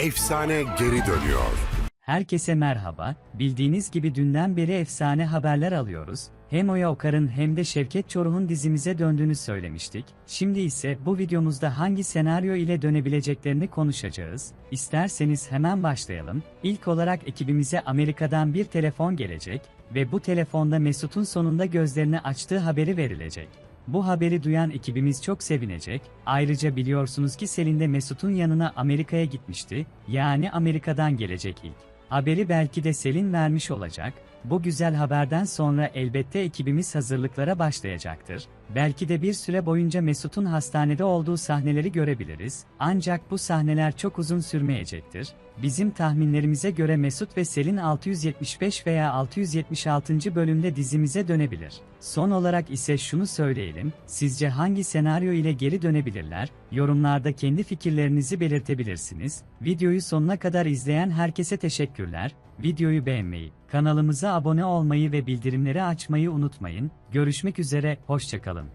Efsane geri dönüyor. Herkese merhaba. Bildiğiniz gibi dünden beri efsane haberler alıyoruz. Hem Oya Okar'ın hem de Şevket Çoruh'un dizimize döndüğünü söylemiştik. Şimdi ise bu videomuzda hangi senaryo ile dönebileceklerini konuşacağız. İsterseniz hemen başlayalım. İlk olarak ekibimize Amerika'dan bir telefon gelecek ve bu telefonda Mesut'un sonunda gözlerini açtığı haberi verilecek. Bu haberi duyan ekibimiz çok sevinecek. Ayrıca biliyorsunuz ki Selin de Mesut'un yanına Amerika'ya gitmişti. Yani Amerika'dan gelecek ilk. Haberi belki de Selin vermiş olacak. Bu güzel haberden sonra elbette ekibimiz hazırlıklara başlayacaktır. Belki de bir süre boyunca Mesut'un hastanede olduğu sahneleri görebiliriz. Ancak bu sahneler çok uzun sürmeyecektir. Bizim tahminlerimize göre Mesut ve Selin 675 veya 676. bölümde dizimize dönebilir. Son olarak ise şunu söyleyelim, sizce hangi senaryo ile geri dönebilirler? Yorumlarda kendi fikirlerinizi belirtebilirsiniz. Videoyu sonuna kadar izleyen herkese teşekkürler. Videoyu beğenmeyi, kanalımıza abone olmayı ve bildirimleri açmayı unutmayın. Görüşmek üzere, hoşçakalın.